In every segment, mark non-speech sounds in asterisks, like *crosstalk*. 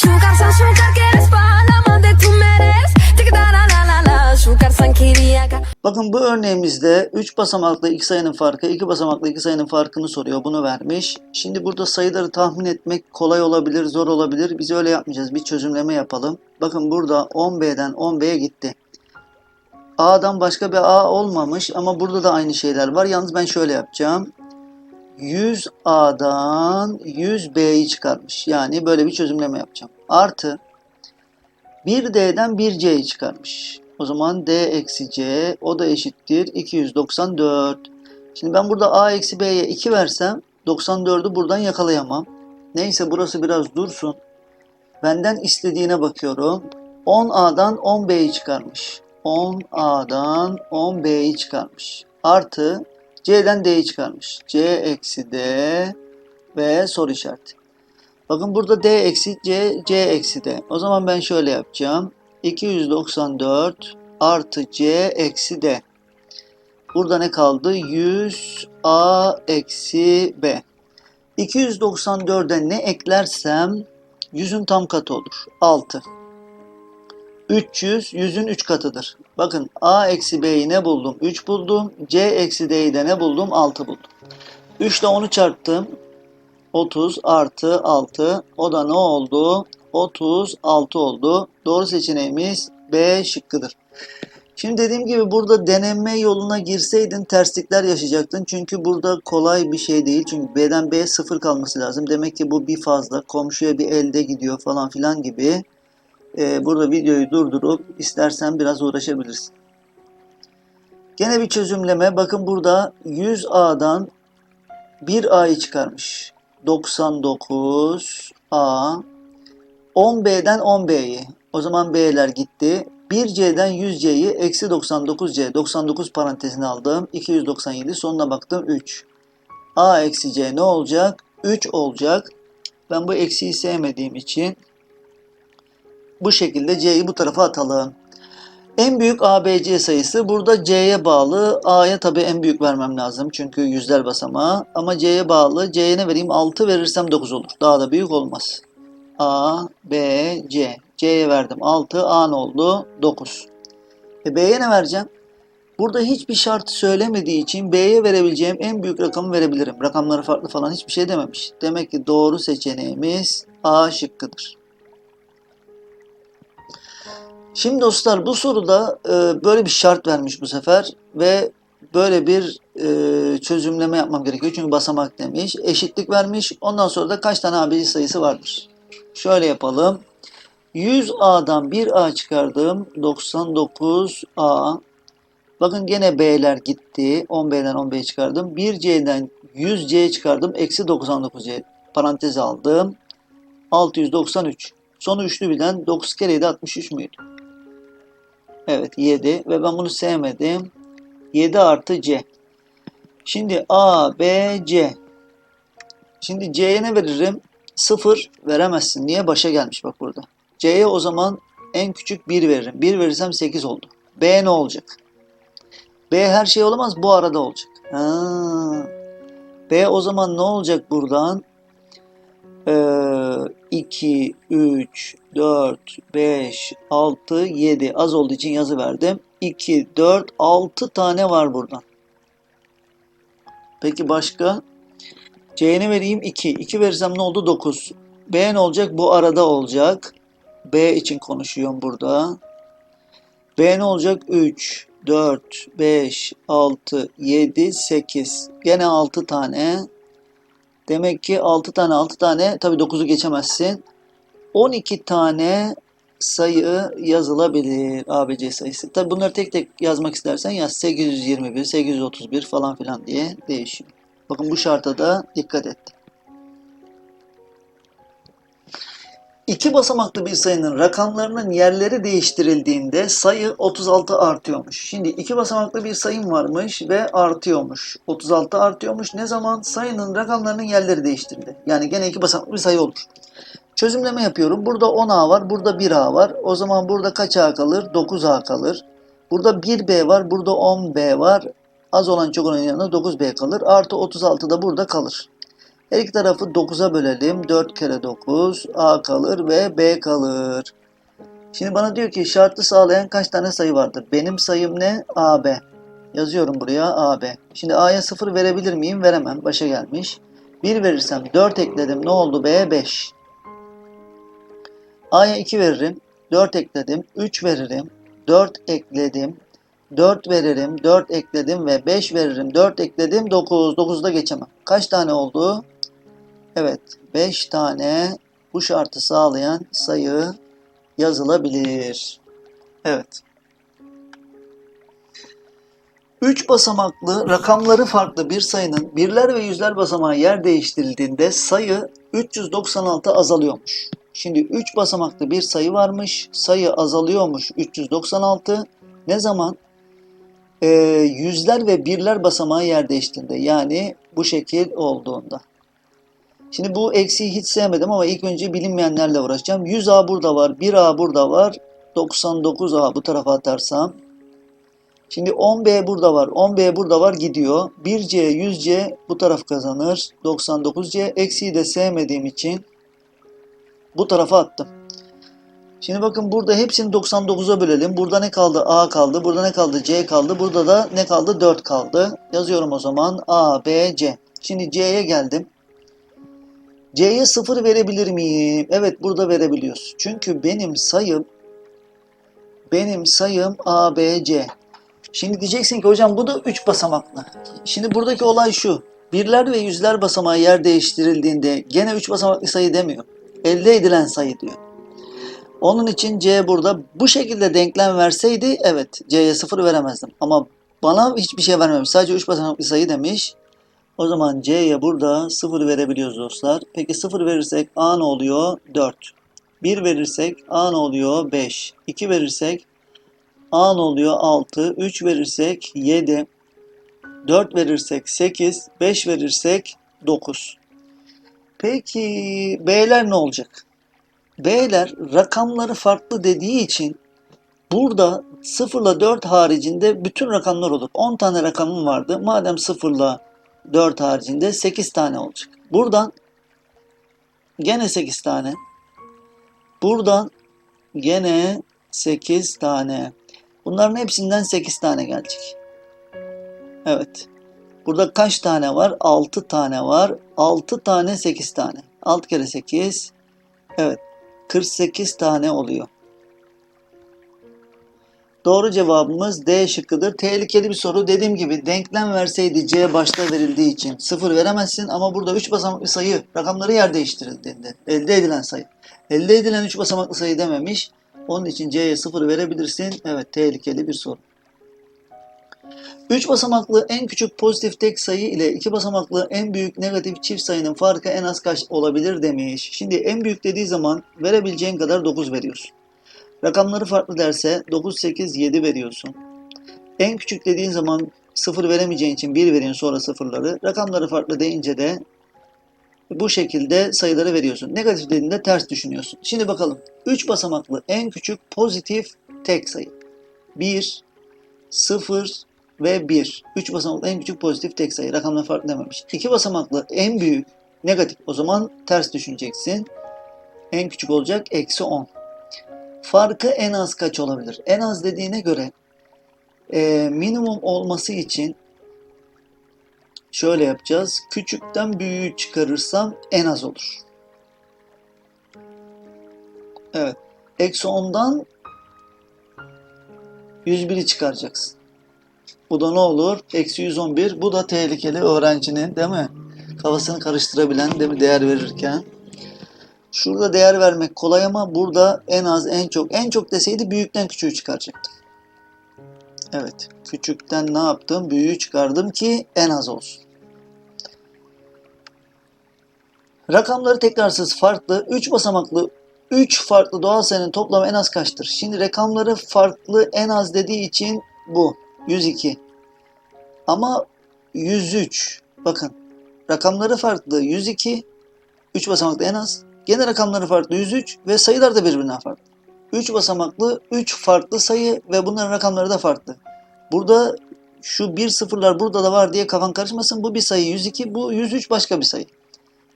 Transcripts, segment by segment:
Şukar san şukar quieres palama de tu meres Şukar san Bakın bu örneğimizde 3 basamaklı iki sayının farkı, 2 basamaklı iki sayının farkını soruyor. Bunu vermiş. Şimdi burada sayıları tahmin etmek kolay olabilir, zor olabilir. Biz öyle yapmayacağız. Bir çözümleme yapalım. Bakın burada 10B'den 10B'ye gitti. A'dan başka bir A olmamış ama burada da aynı şeyler var. Yalnız ben şöyle yapacağım. 100A'dan 100B'yi çıkarmış. Yani böyle bir çözümleme yapacağım. Artı 1D'den 1C'yi çıkarmış. O zaman D eksi C o da eşittir 294. Şimdi ben burada A eksi B'ye 2 versem 94'ü buradan yakalayamam. Neyse burası biraz dursun. Benden istediğine bakıyorum. 10A'dan 10B'yi çıkarmış. 10A'dan 10B'yi çıkarmış. Artı C'den D'yi çıkarmış. C eksi D ve soru işareti. Bakın burada D eksi C, C eksi D. O zaman ben şöyle yapacağım. 294 artı C eksi D. Burada ne kaldı? 100 A eksi B. 294'e ne eklersem 100'ün tam katı olur. 6. 300 100'ün 3 katıdır. Bakın A eksi B'yi ne buldum? 3 buldum. C eksi D'yi de ne buldum? 6 buldum. 3 ile 10'u çarptım. 30 artı 6. O da ne oldu? 36 oldu. Doğru seçeneğimiz B şıkkıdır. Şimdi dediğim gibi burada deneme yoluna girseydin terslikler yaşayacaktın. Çünkü burada kolay bir şey değil. Çünkü B'den B'ye sıfır kalması lazım. Demek ki bu bir fazla. Komşuya bir elde gidiyor falan filan gibi. Ee, burada videoyu durdurup istersen biraz uğraşabilirsin. Gene bir çözümleme. Bakın burada 100A'dan 1A'yı çıkarmış. 99A 10B'den 10B'yi. O zaman B'ler gitti. 1C'den 100C'yi eksi 99C. 99 parantezine aldım. 297 sonuna baktım 3. A eksi C ne olacak? 3 olacak. Ben bu eksiyi sevmediğim için bu şekilde C'yi bu tarafa atalım. En büyük ABC sayısı burada C'ye bağlı. A'ya tabii en büyük vermem lazım. Çünkü yüzler basamağı. Ama C'ye bağlı. C'ye ne vereyim? 6 verirsem 9 olur. Daha da büyük olmaz. A, B, C. C'ye verdim 6. A ne oldu? 9. E B'ye ne vereceğim? Burada hiçbir şart söylemediği için B'ye verebileceğim en büyük rakamı verebilirim. Rakamları farklı falan hiçbir şey dememiş. Demek ki doğru seçeneğimiz A şıkkıdır. Şimdi dostlar bu soruda e, böyle bir şart vermiş bu sefer ve böyle bir e, çözümleme yapmam gerekiyor. Çünkü basamak demiş. Eşitlik vermiş. Ondan sonra da kaç tane ABC sayısı vardır? Şöyle yapalım. 100A'dan 1A çıkardım. 99A. Bakın gene B'ler gitti. 10B'den 10B'yi çıkardım. 1C'den 100C çıkardım. Eksi 99C. Parantez aldım. 693. Sonu üçlü bilen 9 kere 7 63 müydü? Evet 7 ve ben bunu sevmedim. 7 artı C. Şimdi A, B, C. Şimdi C'ye ne veririm? 0 veremezsin. Niye? Başa gelmiş bak burada. C'ye o zaman en küçük 1 veririm. 1 verirsem 8 oldu. B ne olacak? B her şey olamaz. Bu arada olacak. Ha. B o zaman ne olacak buradan? Ee, 2, 3, 4, 5, 6, 7 az olduğu için yazı verdim. 2, 4, 6 tane var buradan. Peki başka? C'ye vereyim 2. 2 verirsem ne oldu? 9. B ne olacak? Bu arada olacak. B için konuşuyorum burada. B ne olacak? 3, 4, 5, 6, 7, 8. Gene 6 tane. Demek ki 6 tane 6 tane tabi 9'u geçemezsin. 12 tane sayı yazılabilir ABC sayısı. Tabi bunları tek tek yazmak istersen yaz 821, 831 falan filan diye değişiyor. Bakın bu şarta da dikkat et. İki basamaklı bir sayının rakamlarının yerleri değiştirildiğinde sayı 36 artıyormuş. Şimdi iki basamaklı bir sayım varmış ve artıyormuş. 36 artıyormuş. Ne zaman? Sayının rakamlarının yerleri değiştirildi. Yani gene iki basamaklı bir sayı olur. Çözümleme yapıyorum. Burada 10A var, burada 1A var. O zaman burada kaç A kalır? 9A kalır. Burada 1B var, burada 10B var. Az olan çok olan yanında 9B kalır. Artı 36 da burada kalır. Her iki tarafı 9'a bölelim. 4 kere 9 A kalır ve B kalır. Şimdi bana diyor ki şartı sağlayan kaç tane sayı vardır? Benim sayım ne? AB. Yazıyorum buraya AB. Şimdi A'ya 0 verebilir miyim? Veremem. Başa gelmiş. 1 verirsem 4 ekledim. Ne oldu B? 5. A'ya 2 veririm. 4 ekledim. 3 veririm. 4 ekledim. 4 veririm. 4 ekledim ve 5 veririm. 4 ekledim. 9. 9'da geçemem. Kaç tane oldu? Evet. 5 tane bu şartı sağlayan sayı yazılabilir. Evet. 3 basamaklı rakamları farklı bir sayının birler ve yüzler basamağı yer değiştirildiğinde sayı 396 azalıyormuş. Şimdi 3 basamaklı bir sayı varmış. Sayı azalıyormuş 396. Ne zaman? Ee, yüzler ve birler basamağı yer değiştiğinde. Yani bu şekil olduğunda. Şimdi bu eksiği hiç sevmedim ama ilk önce bilinmeyenlerle uğraşacağım. 100A burada var, 1A burada var, 99A bu tarafa atarsam. Şimdi 10B burada var, 10B burada var gidiyor. 1C, 100C bu taraf kazanır. 99C eksiği de sevmediğim için bu tarafa attım. Şimdi bakın burada hepsini 99'a bölelim. Burada ne kaldı? A kaldı. Burada ne kaldı? C kaldı. Burada da ne kaldı? 4 kaldı. Yazıyorum o zaman. A, B, C. Şimdi C'ye geldim. C'ye 0 verebilir miyim? Evet burada verebiliyoruz. Çünkü benim sayım benim sayım A, B, C. Şimdi diyeceksin ki hocam bu da 3 basamaklı. Şimdi buradaki olay şu. Birler ve yüzler basamağı yer değiştirildiğinde gene 3 basamaklı sayı demiyor. Elde edilen sayı diyor. Onun için C burada bu şekilde denklem verseydi evet C'ye 0 veremezdim. Ama bana hiçbir şey vermemiş. Sadece 3 basamaklı sayı demiş. O zaman C'ye burada 0 verebiliyoruz dostlar. Peki 0 verirsek A ne oluyor? 4. 1 verirsek A ne oluyor? 5. 2 verirsek A ne oluyor? 6. 3 verirsek 7. 4 verirsek 8. 5 verirsek 9. Peki B'ler ne olacak? B'ler rakamları farklı dediği için burada 0 ile 4 haricinde bütün rakamlar olur. 10 tane rakamım vardı. Madem 0 ile 4 haricinde 8 tane olacak. Buradan gene 8 tane. Buradan gene 8 tane. Bunların hepsinden 8 tane gelecek. Evet. Burada kaç tane var? 6 tane var. 6 tane 8 tane. 6 kere 8. Evet. 48 tane oluyor. Doğru cevabımız D şıkkıdır. Tehlikeli bir soru. Dediğim gibi denklem verseydi C başta verildiği için 0 veremezsin ama burada 3 basamaklı sayı rakamları yer değiştirildiğinde elde edilen sayı. Elde edilen 3 basamaklı sayı dememiş. Onun için C'ye 0 verebilirsin. Evet tehlikeli bir soru. 3 basamaklı en küçük pozitif tek sayı ile 2 basamaklı en büyük negatif çift sayının farkı en az kaç olabilir demiş. Şimdi en büyük dediği zaman verebileceğin kadar 9 veriyorsun. Rakamları farklı derse 9, 8, 7 veriyorsun. En küçük dediğin zaman 0 veremeyeceğin için 1 veriyorsun sonra sıfırları. Rakamları farklı deyince de bu şekilde sayıları veriyorsun. Negatif dediğinde ters düşünüyorsun. Şimdi bakalım. 3 basamaklı en küçük pozitif tek sayı. 1, 0 ve 1. 3 basamaklı en küçük pozitif tek sayı. Rakamları farklı dememiş. 2 basamaklı en büyük negatif. O zaman ters düşüneceksin. En küçük olacak eksi 10. Farkı en az kaç olabilir? En az dediğine göre e, minimum olması için şöyle yapacağız. Küçükten büyüğü çıkarırsam en az olur. Evet. Eksi 10'dan 101'i çıkaracaksın. Bu da ne olur? Eksi 111. Bu da tehlikeli öğrencinin değil mi? Kafasını karıştırabilen değil mi? Değer verirken. Şurada değer vermek kolay ama burada en az en çok. En çok deseydi büyükten küçüğü çıkaracaktım. Evet. Küçükten ne yaptım? Büyüğü çıkardım ki en az olsun. Rakamları tekrarsız farklı 3 basamaklı 3 farklı doğal sayının toplamı en az kaçtır? Şimdi rakamları farklı en az dediği için bu 102. Ama 103 bakın rakamları farklı 102 3 basamaklı en az. Gene rakamları farklı 103 ve sayılar da birbirinden farklı. 3 basamaklı 3 farklı sayı ve bunların rakamları da farklı. Burada şu bir sıfırlar burada da var diye kafan karışmasın. Bu bir sayı 102, bu 103 başka bir sayı.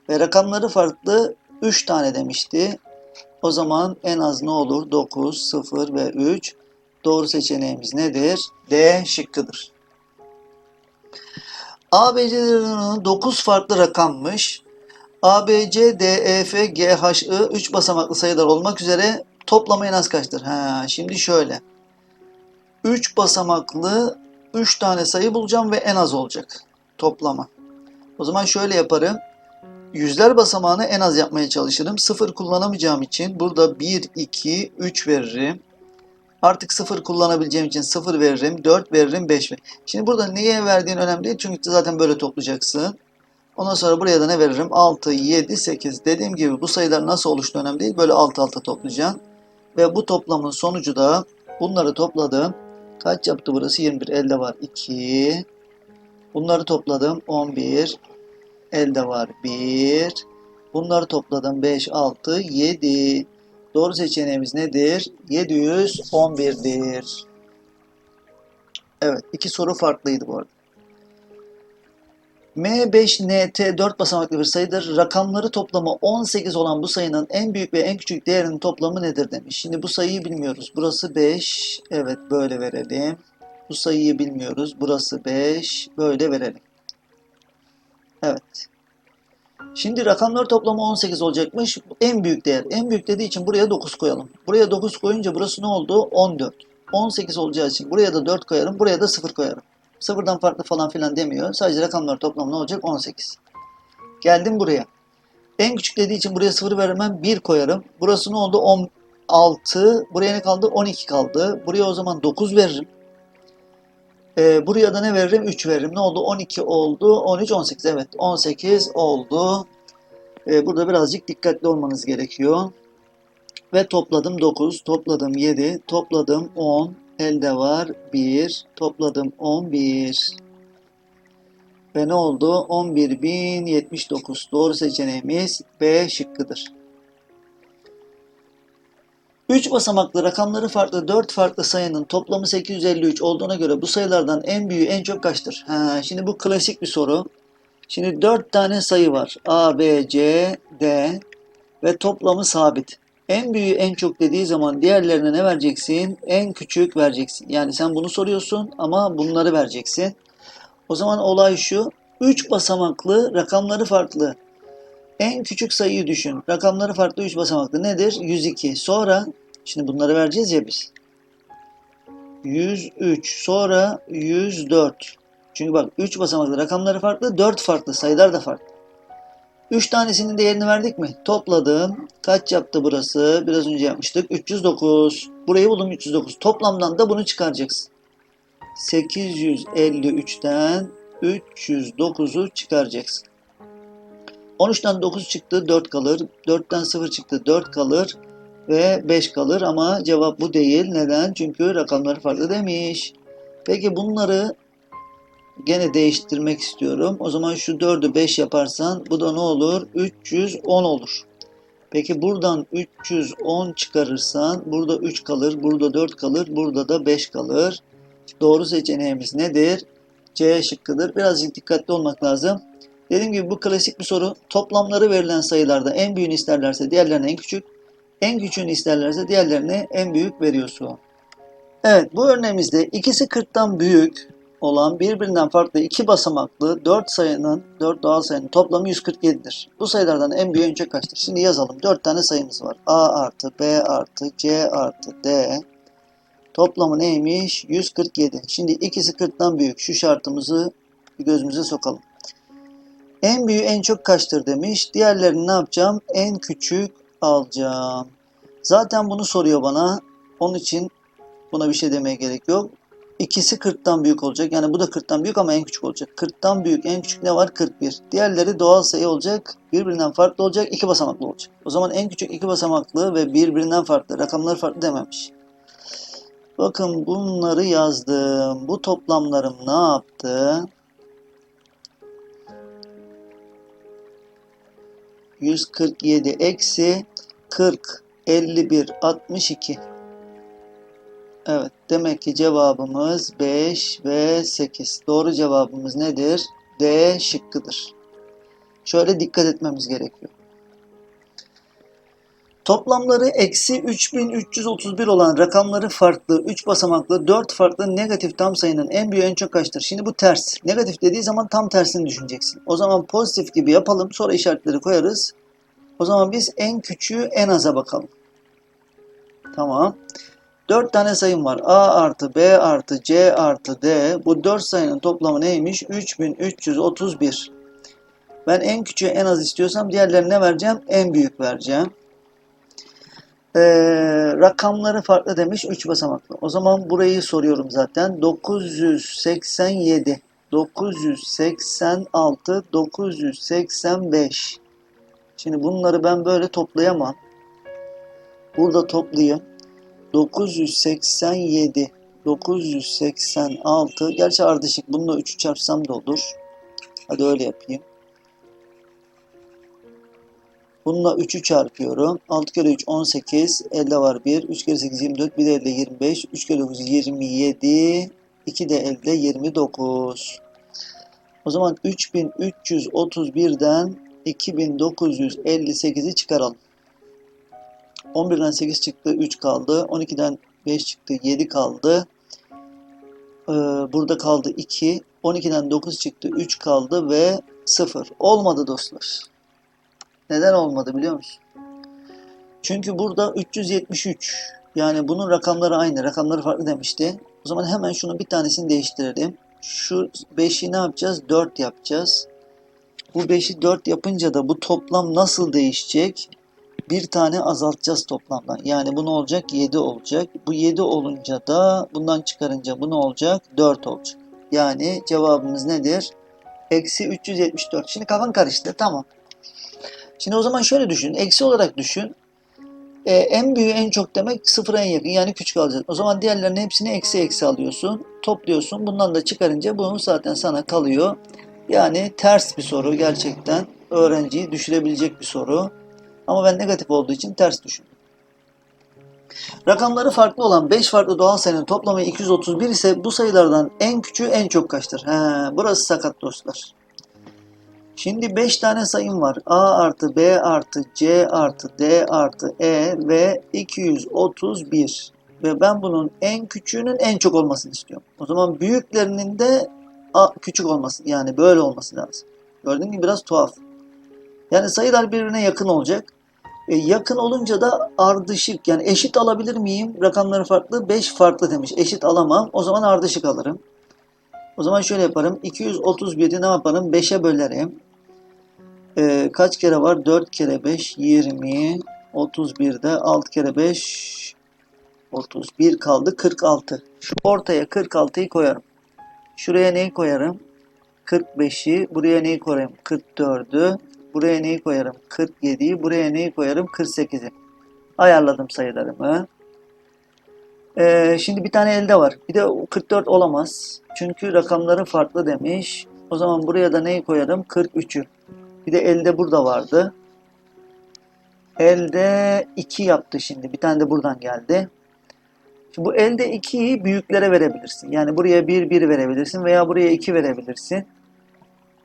Ve rakamları farklı 3 tane demişti. O zaman en az ne olur? 9, 0 ve 3. Doğru seçeneğimiz nedir? D şıkkıdır. ABC'lerin 9 farklı rakammış. A, B, C, D, E, F, G, H, I 3 basamaklı sayılar olmak üzere toplamı en az kaçtır? Ha, şimdi şöyle. 3 basamaklı 3 tane sayı bulacağım ve en az olacak toplama. O zaman şöyle yaparım. Yüzler basamağını en az yapmaya çalışırım. 0 kullanamayacağım için burada 1, 2, 3 veririm. Artık 0 kullanabileceğim için 0 veririm, 4 veririm, 5 veririm. Şimdi burada neye verdiğin önemli değil çünkü zaten böyle toplayacaksın. Ondan sonra buraya da ne veririm? 6, 7, 8. Dediğim gibi bu sayılar nasıl oluştuğu önemli değil. Böyle alt alta toplayacaksın. Ve bu toplamın sonucu da bunları topladım. Kaç yaptı burası? 21. Elde var 2. Bunları topladım. 11. Elde var 1. Bunları topladım. 5, 6, 7. Doğru seçeneğimiz nedir? 711'dir. Evet. iki soru farklıydı bu arada. M5NT 4 basamaklı bir sayıdır. Rakamları toplamı 18 olan bu sayının en büyük ve en küçük değerinin toplamı nedir demiş. Şimdi bu sayıyı bilmiyoruz. Burası 5. Evet böyle verelim. Bu sayıyı bilmiyoruz. Burası 5. Böyle verelim. Evet. Şimdi rakamlar toplamı 18 olacakmış. En büyük değer. En büyük dediği için buraya 9 koyalım. Buraya 9 koyunca burası ne oldu? 14. 18 olacağı için buraya da 4 koyarım. Buraya da 0 koyarım. Sıfırdan farklı falan filan demiyor. Sadece rakamlar toplamı ne olacak? 18. Geldim buraya. En küçük dediği için buraya 0 vermem 1 koyarım. Burası ne oldu? 16. Buraya ne kaldı? 12 kaldı. Buraya o zaman 9 veririm. Ee, buraya da ne veririm? 3 veririm. Ne oldu? 12 oldu. 13, 18. Evet 18 oldu. Ee, burada birazcık dikkatli olmanız gerekiyor. Ve topladım 9, topladım 7, topladım 10, elde var 1, topladım 11. Ve ne oldu? 11.079. Doğru seçeneğimiz B şıkkıdır. 3 basamaklı rakamları farklı 4 farklı sayının toplamı 853 olduğuna göre bu sayılardan en büyüğü en çok kaçtır? Ha, şimdi bu klasik bir soru. Şimdi 4 tane sayı var. A, B, C, D ve toplamı sabit. En büyüğü en çok dediği zaman diğerlerine ne vereceksin? En küçük vereceksin. Yani sen bunu soruyorsun ama bunları vereceksin. O zaman olay şu. 3 basamaklı rakamları farklı. En küçük sayıyı düşün. Rakamları farklı 3 basamaklı. Nedir? 102. Sonra şimdi bunları vereceğiz ya biz. 103. Sonra 104. Çünkü bak 3 basamaklı rakamları farklı. 4 farklı sayılar da farklı. 3 tanesinin değerini verdik mi? Topladım. Kaç yaptı burası? Biraz önce yapmıştık. 309. Burayı buldum 309. Toplamdan da bunu çıkaracaksın. 853'ten 309'u çıkaracaksın. 13'ten 9 çıktı 4 kalır. 4'ten 0 çıktı 4 kalır. Ve 5 kalır ama cevap bu değil. Neden? Çünkü rakamları farklı demiş. Peki bunları gene değiştirmek istiyorum. O zaman şu 4'ü 5 yaparsan bu da ne olur? 310 olur. Peki buradan 310 çıkarırsan burada 3 kalır, burada 4 kalır, burada da 5 kalır. Doğru seçeneğimiz nedir? C şıkkıdır. Birazcık dikkatli olmak lazım. Dediğim gibi bu klasik bir soru. Toplamları verilen sayılarda en büyüğünü isterlerse diğerlerine en küçük, en küçüğünü isterlerse diğerlerine en büyük veriyorsun. Evet bu örneğimizde ikisi 40'tan büyük olan birbirinden farklı iki basamaklı 4 sayının 4 doğal sayının toplamı 147'dir. Bu sayılardan en büyüğü en çok kaçtır? Şimdi yazalım. 4 tane sayımız var. A artı B artı C artı D toplamı neymiş? 147. Şimdi ikisi 40'tan büyük. Şu şartımızı gözümüze sokalım. En büyüğü en çok kaçtır demiş. Diğerlerini ne yapacağım? En küçük alacağım. Zaten bunu soruyor bana. Onun için buna bir şey demeye gerek yok. İkisi 40'tan büyük olacak. Yani bu da 40'tan büyük ama en küçük olacak. 40'tan büyük en küçük ne var? 41. Diğerleri doğal sayı olacak. Birbirinden farklı olacak. iki basamaklı olacak. O zaman en küçük iki basamaklı ve birbirinden farklı. Rakamları farklı dememiş. Bakın bunları yazdım. Bu toplamlarım ne yaptı? 147 eksi 40 51 62 Evet demek ki cevabımız 5 ve 8. Doğru cevabımız nedir? D şıkkıdır. Şöyle dikkat etmemiz gerekiyor. Toplamları eksi 3331 olan rakamları farklı 3 basamaklı 4 farklı negatif tam sayının en büyüğü en çok kaçtır? Şimdi bu ters. Negatif dediği zaman tam tersini düşüneceksin. O zaman pozitif gibi yapalım sonra işaretleri koyarız. O zaman biz en küçüğü en aza bakalım. Tamam. 4 tane sayım var. A artı B artı C artı D. Bu 4 sayının toplamı neymiş? 3331. Ben en küçüğü en az istiyorsam diğerlerine vereceğim? En büyük vereceğim. Ee, rakamları farklı demiş 3 basamaklı. O zaman burayı soruyorum zaten. 987, 986, 985. Şimdi bunları ben böyle toplayamam. Burada toplayayım. 987, 986. Gerçi ardışık. Bununla 3'ü çarpsam da olur. Hadi öyle yapayım. Bununla 3'ü çarpıyorum. 6 kere 3 18. Elde var 1. 3 kere 8 24. Bir de elde 25. 3 kere 9 27. 2 de elde 29. O zaman 3331'den 2958'i çıkaralım. 11'den 8 çıktı 3 kaldı. 12'den 5 çıktı 7 kaldı. Ee, burada kaldı 2. 12'den 9 çıktı 3 kaldı ve 0. Olmadı dostlar. Neden olmadı biliyor musun? Çünkü burada 373. Yani bunun rakamları aynı. Rakamları farklı demişti. O zaman hemen şunun bir tanesini değiştirelim. Şu 5'i ne yapacağız? 4 yapacağız. Bu 5'i 4 yapınca da bu toplam nasıl değişecek? Bir tane azaltacağız toplamdan. Yani bu ne olacak? 7 olacak. Bu 7 olunca da bundan çıkarınca bu ne olacak? 4 olacak. Yani cevabımız nedir? Eksi 374. Şimdi kafan karıştı. Tamam. Şimdi o zaman şöyle düşün. Eksi olarak düşün. Ee, en büyüğü en çok demek sıfıra en yakın. Yani küçük alacağız. O zaman diğerlerinin hepsini eksi eksi alıyorsun. Topluyorsun. Bundan da çıkarınca bunun zaten sana kalıyor. Yani ters bir soru gerçekten. Öğrenciyi düşürebilecek bir soru. Ama ben negatif olduğu için ters düşündüm. Rakamları farklı olan 5 farklı doğal sayının toplamı 231 ise bu sayılardan en küçüğü en çok kaçtır? He, burası sakat dostlar. Şimdi 5 tane sayım var. A artı B artı C artı D artı E ve 231. Ve ben bunun en küçüğünün en çok olmasını istiyorum. O zaman büyüklerinin de A, küçük olması yani böyle olması lazım. Gördüğün gibi biraz tuhaf. Yani sayılar birbirine yakın olacak. E, yakın olunca da ardışık yani eşit alabilir miyim? Rakamları farklı. 5 farklı demiş. Eşit alamam. O zaman ardışık alırım. O zaman şöyle yaparım. 231'i ne yaparım? 5'e bölerim. Ee, kaç kere var? 4 kere 5 20 31'de 6 kere 5 31 kaldı 46. Şu ortaya 46'yı koyarım. Şuraya neyi koyarım? 45'i. Buraya neyi koyarım? 44'ü. Buraya neyi koyarım? 47'yi. Buraya neyi koyarım? 48'i. Ayarladım sayılarımı. Ee, şimdi bir tane elde var. Bir de 44 olamaz. Çünkü rakamları farklı demiş. O zaman buraya da neyi koyarım? 43'ü. Bir de elde burada vardı. Elde 2 yaptı şimdi. Bir tane de buradan geldi. Şimdi bu elde 2'yi büyüklere verebilirsin. Yani buraya 1, 1 verebilirsin veya buraya 2 verebilirsin.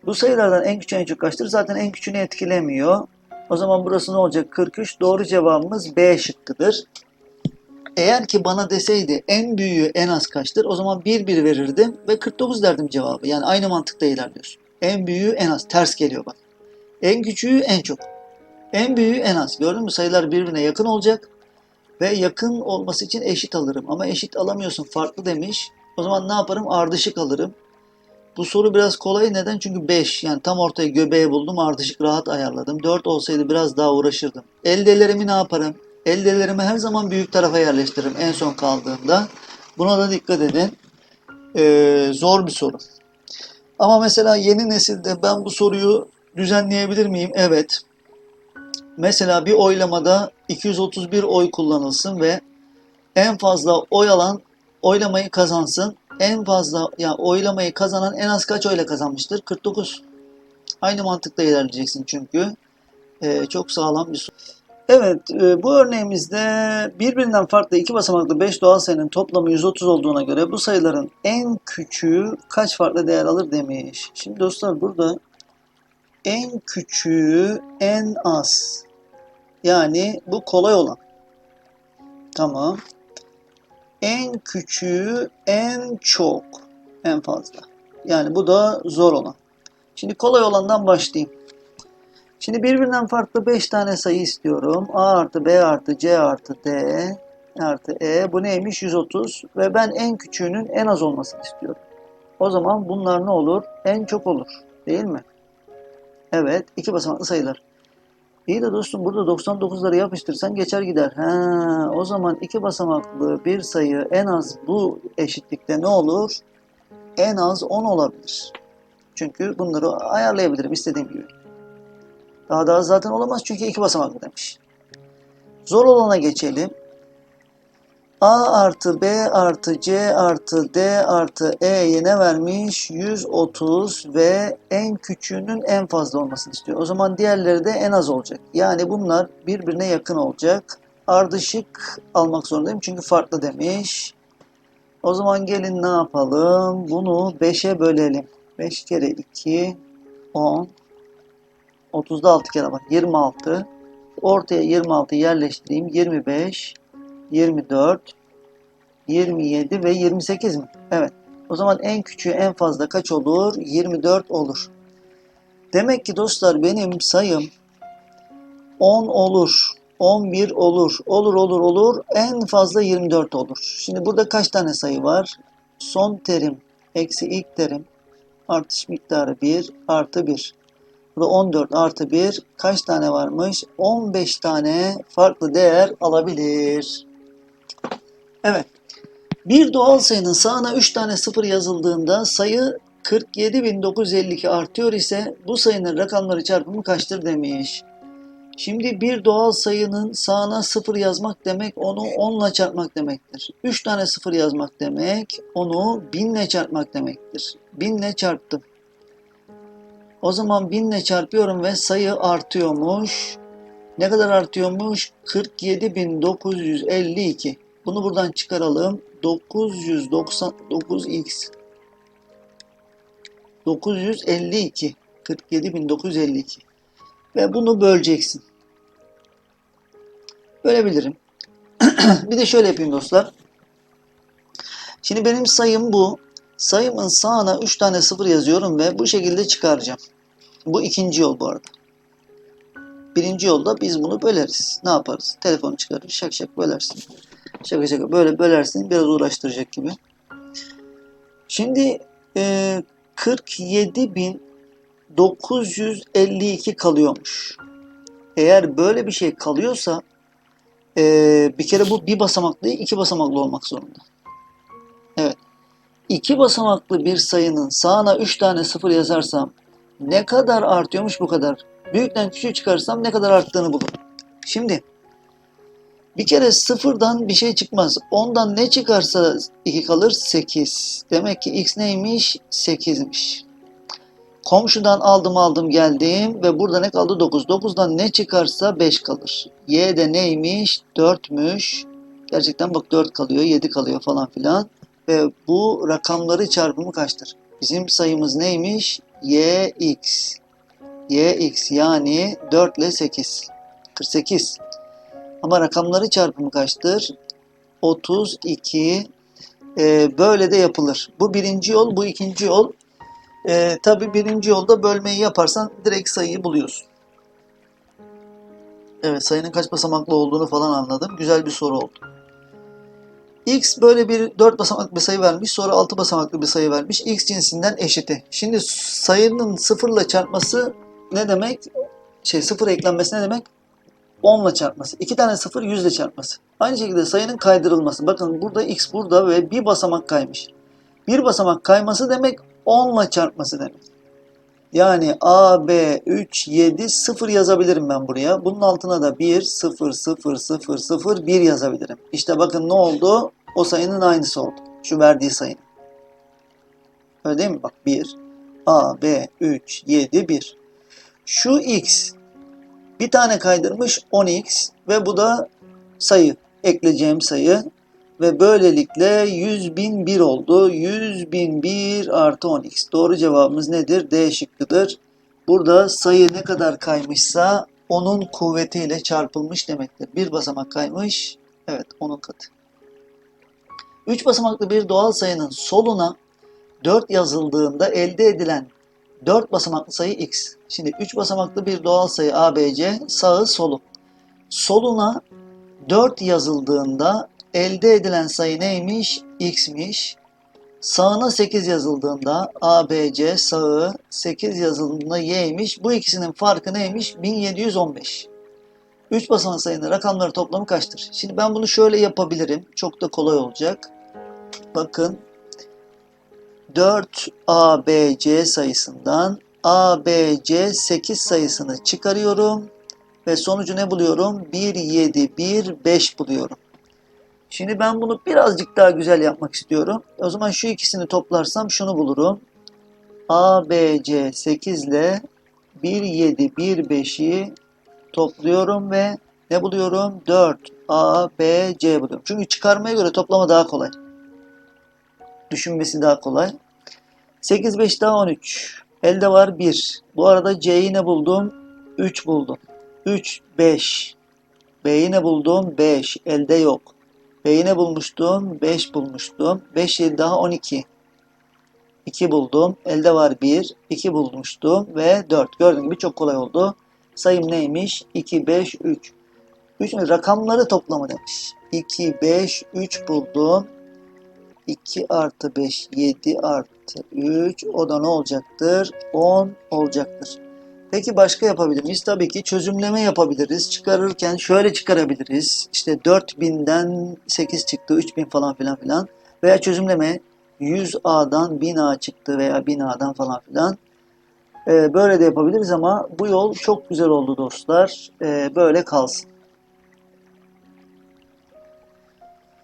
Bu sayılardan en küçüğü en çok kaçtır? Zaten en küçüğünü etkilemiyor. O zaman burası ne olacak? 43. Doğru cevabımız B şıkkıdır. Eğer ki bana deseydi en büyüğü en az kaçtır? O zaman 1, 1 verirdim ve 49 derdim cevabı. Yani aynı mantıkta ilerliyorsun. En büyüğü en az. Ters geliyor bak. En küçüğü en çok. En büyüğü en az. Gördün mü? Sayılar birbirine yakın olacak. Ve yakın olması için eşit alırım. Ama eşit alamıyorsun. Farklı demiş. O zaman ne yaparım? Ardışık alırım. Bu soru biraz kolay. Neden? Çünkü 5. Yani tam ortaya göbeği buldum. Ardışık rahat ayarladım. 4 olsaydı biraz daha uğraşırdım. Eldelerimi ne yaparım? Eldelerimi her zaman büyük tarafa yerleştiririm. En son kaldığımda. Buna da dikkat edin. Ee, zor bir soru. Ama mesela yeni nesilde ben bu soruyu düzenleyebilir miyim? Evet. Mesela bir oylamada 231 oy kullanılsın ve en fazla oy alan oylamayı kazansın. En fazla yani oylamayı kazanan en az kaç oyla kazanmıştır? 49. Aynı mantıkla ilerleyeceksin çünkü. Ee, çok sağlam bir soru. Evet, e, bu örneğimizde birbirinden farklı iki basamaklı 5 doğal sayının toplamı 130 olduğuna göre bu sayıların en küçüğü kaç farklı değer alır demiş. Şimdi dostlar burada en küçüğü en az. Yani bu kolay olan. Tamam. En küçüğü en çok. En fazla. Yani bu da zor olan. Şimdi kolay olandan başlayayım. Şimdi birbirinden farklı 5 tane sayı istiyorum. A artı B artı C artı D artı E. Bu neymiş? 130. Ve ben en küçüğünün en az olmasını istiyorum. O zaman bunlar ne olur? En çok olur. Değil mi? Evet. iki basamaklı sayılar. İyi de dostum burada 99'ları yapıştırsan geçer gider. Ha, o zaman iki basamaklı bir sayı en az bu eşitlikte ne olur? En az 10 olabilir. Çünkü bunları ayarlayabilirim istediğim gibi. Daha da az zaten olamaz çünkü iki basamaklı demiş. Zor olana geçelim. A artı B artı C artı D artı E'ye ne vermiş? 130 ve en küçüğünün en fazla olmasını istiyor. O zaman diğerleri de en az olacak. Yani bunlar birbirine yakın olacak. Ardışık almak zorundayım çünkü farklı demiş. O zaman gelin ne yapalım? Bunu 5'e bölelim. 5 kere 2, 10. 30'da 6 kere var. 26. Ortaya 26 yerleştireyim. 25, 24, 27 ve 28 mi? Evet. O zaman en küçüğü en fazla kaç olur? 24 olur. Demek ki dostlar benim sayım 10 olur. 11 olur. Olur olur olur. En fazla 24 olur. Şimdi burada kaç tane sayı var? Son terim eksi ilk terim artış miktarı 1 artı 1. Burada 14 artı 1 kaç tane varmış? 15 tane farklı değer alabilir. Evet. Bir doğal sayının sağına 3 tane sıfır yazıldığında sayı 47.952 artıyor ise bu sayının rakamları çarpımı kaçtır demiş. Şimdi bir doğal sayının sağına sıfır yazmak demek onu 10 ile çarpmak demektir. 3 tane sıfır yazmak demek onu 1000 ile çarpmak demektir. 1000 ile çarptım. O zaman 1000 ile çarpıyorum ve sayı artıyormuş. Ne kadar artıyormuş? 47.952. Bunu buradan çıkaralım. 999x 952 47.952 ve bunu böleceksin. Bölebilirim. *clears throat* bir de şöyle yapayım dostlar. Şimdi benim sayım bu. Sayımın sağına 3 tane sıfır yazıyorum ve bu şekilde çıkaracağım. Bu ikinci yol bu arada. Birinci yolda biz bunu böleriz. Ne yaparız? Telefonu çıkarır, şak şak bölersin. Şaka şaka böyle bölersin. Biraz uğraştıracak gibi. Şimdi e, 47.952 kalıyormuş. Eğer böyle bir şey kalıyorsa e, bir kere bu bir basamaklı değil, iki basamaklı olmak zorunda. Evet. İki basamaklı bir sayının sağına üç tane sıfır yazarsam ne kadar artıyormuş bu kadar. Büyükten küçüğü çıkarsam ne kadar arttığını bulurum. Şimdi bir kere sıfırdan bir şey çıkmaz. Ondan ne çıkarsa 2 kalır 8. Demek ki x neymiş? 8'miş. Komşudan aldım aldım geldim ve burada ne kaldı? 9. 9'dan ne çıkarsa 5 kalır. Y de neymiş? 4'müş. Gerçekten bak 4 kalıyor, 7 kalıyor falan filan. Ve bu rakamları çarpımı kaçtır? Bizim sayımız neymiş? Yx. Yx yani 4 ile 8. 48. Ama rakamları çarpımı kaçtır? 32. Ee, böyle de yapılır. Bu birinci yol, bu ikinci yol. Ee, Tabi birinci yolda bölmeyi yaparsan direkt sayıyı buluyorsun. Evet sayının kaç basamaklı olduğunu falan anladım. Güzel bir soru oldu. X böyle bir 4 basamaklı bir sayı vermiş. Sonra 6 basamaklı bir sayı vermiş. X cinsinden eşiti. Şimdi sayının sıfırla çarpması ne demek? Şey sıfır eklenmesi ne demek? 10 ile çarpması. 2 tane 0 100 ile çarpması. Aynı şekilde sayının kaydırılması. Bakın burada x burada ve bir basamak kaymış. Bir basamak kayması demek 10 ile çarpması demek. Yani a, b, 3, 7, 0 yazabilirim ben buraya. Bunun altına da 1, 0, 0, 0, 0, 1 yazabilirim. İşte bakın ne oldu? O sayının aynısı oldu. Şu verdiği sayının. Öyle değil mi? Bak 1, a, b, 3, 7, 1. Şu x bir tane kaydırmış 10x ve bu da sayı. Ekleyeceğim sayı. Ve böylelikle 100.001 oldu. 100.001 artı 10x. Doğru cevabımız nedir? D şıkkıdır. Burada sayı ne kadar kaymışsa onun kuvvetiyle çarpılmış demektir. Bir basamak kaymış, evet onun katı. Üç basamaklı bir doğal sayının soluna 4 yazıldığında elde edilen 4 basamaklı sayı x. Şimdi 3 basamaklı bir doğal sayı ABC sağı solu. Soluna 4 yazıldığında elde edilen sayı neymiş? x'miş. Sağına 8 yazıldığında ABC sağı 8 yazıldığında y'ymiş. Bu ikisinin farkı neymiş? 1715. 3 basamak sayının rakamları toplamı kaçtır? Şimdi ben bunu şöyle yapabilirim. Çok da kolay olacak. Bakın 4ABC sayısından ABC 8 sayısını çıkarıyorum ve sonucu ne buluyorum? 1, 7, 1, 5 buluyorum. Şimdi ben bunu birazcık daha güzel yapmak istiyorum. O zaman şu ikisini toplarsam şunu bulurum. ABC 8 ile 1, 7, 1, 5'i topluyorum ve ne buluyorum? 4 ABC buluyorum. Çünkü çıkarmaya göre toplama daha kolay. Düşünmesi daha kolay. 8, 5 daha 13. Elde var 1. Bu arada C'yi ne buldum? 3 buldum. 3, 5. B'yi ne buldum? 5. Elde yok. B'yi ne bulmuştum? 5 bulmuştum. 5, 7 daha 12. 2 buldum. Elde var 1. 2 bulmuştum ve 4. Gördüğün gibi çok kolay oldu. Sayım neymiş? 2, 5, 3. 3 rakamları toplamı demiş. 2, 5, 3 buldum. 2 artı 5, 7 artı 3. O da ne olacaktır? 10 olacaktır. Peki başka yapabilir miyiz? Tabii ki çözümleme yapabiliriz. Çıkarırken şöyle çıkarabiliriz. İşte 4000'den 8 çıktı, 3000 falan filan filan. Veya çözümleme 100A'dan 1000A çıktı veya 1000A'dan falan filan. Ee, böyle de yapabiliriz ama bu yol çok güzel oldu dostlar. Ee, böyle kalsın.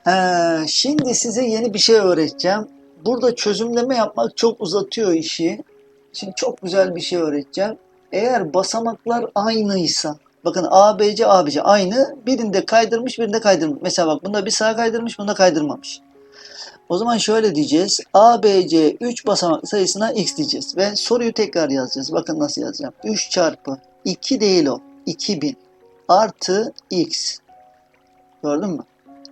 Ee, şimdi size yeni bir şey öğreteceğim. Burada çözümleme yapmak çok uzatıyor işi. Şimdi çok güzel bir şey öğreteceğim. Eğer basamaklar aynıysa, bakın ABC, ABC aynı. Birinde kaydırmış, birinde kaydırmış. Mesela bak bunda bir sağa kaydırmış, bunda kaydırmamış. O zaman şöyle diyeceğiz. ABC 3 basamaklı sayısına x diyeceğiz. Ve soruyu tekrar yazacağız. Bakın nasıl yazacağım. 3 çarpı 2 değil o. 2000 artı x. Gördün mü?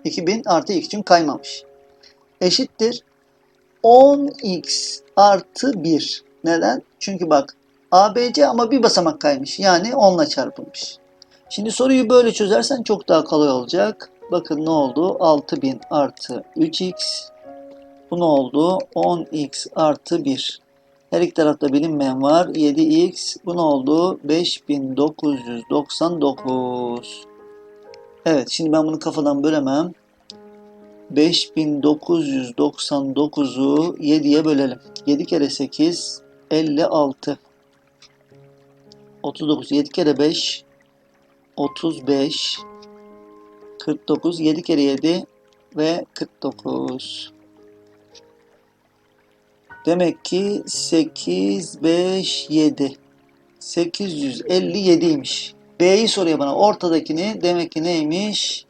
2000 artı x çünkü kaymamış. Eşittir 10x artı 1. Neden? Çünkü bak ABC ama bir basamak kaymış. Yani 10 ile çarpılmış. Şimdi soruyu böyle çözersen çok daha kolay olacak. Bakın ne oldu? 6000 artı 3x. Bu ne oldu? 10x artı 1. Her iki tarafta bilinmeyen var. 7x. Bu ne oldu? 5999. Evet şimdi ben bunu kafadan bölemem. 5999'u 7'ye bölelim. 7 kere 8 56. 39 7 kere 5 35 49 7 kere 7 ve 49. Demek ki 8 5 7 857'ymiş. B'yi soruyor bana. Ortadakini demek ki neymiş?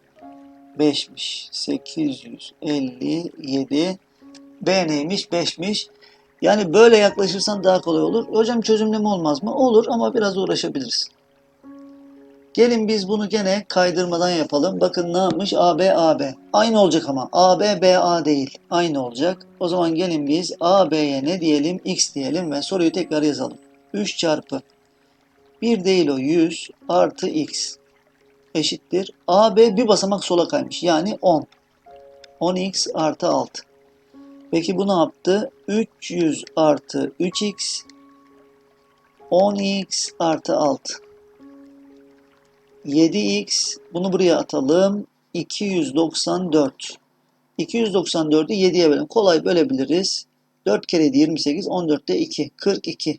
5'miş. 857. B neymiş? 5'miş. Yani böyle yaklaşırsan daha kolay olur. Hocam çözümleme olmaz mı? Olur ama biraz uğraşabiliriz. Gelin biz bunu gene kaydırmadan yapalım. Bakın ne yapmış? AB, AB. Aynı olacak ama. AB, BA değil. Aynı olacak. O zaman gelin biz AB'ye ne diyelim? X diyelim ve soruyu tekrar yazalım. 3 çarpı 1 değil o 100 artı X eşittir. AB bir basamak sola kaymış. Yani 10. 10x artı 6. Peki bu ne yaptı? 300 artı 3x 10x artı 6. 7x bunu buraya atalım. 294. 294'ü 7'ye bölelim. Kolay bölebiliriz. 4 kere 7 28. 14'te 2. 42.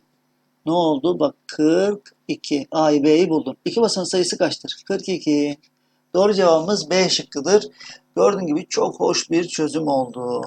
Ne oldu? Bak 42. A'yı B'yi buldum. İki basamak sayısı kaçtır? 42. Doğru cevabımız B şıkkıdır. Gördüğün gibi çok hoş bir çözüm oldu.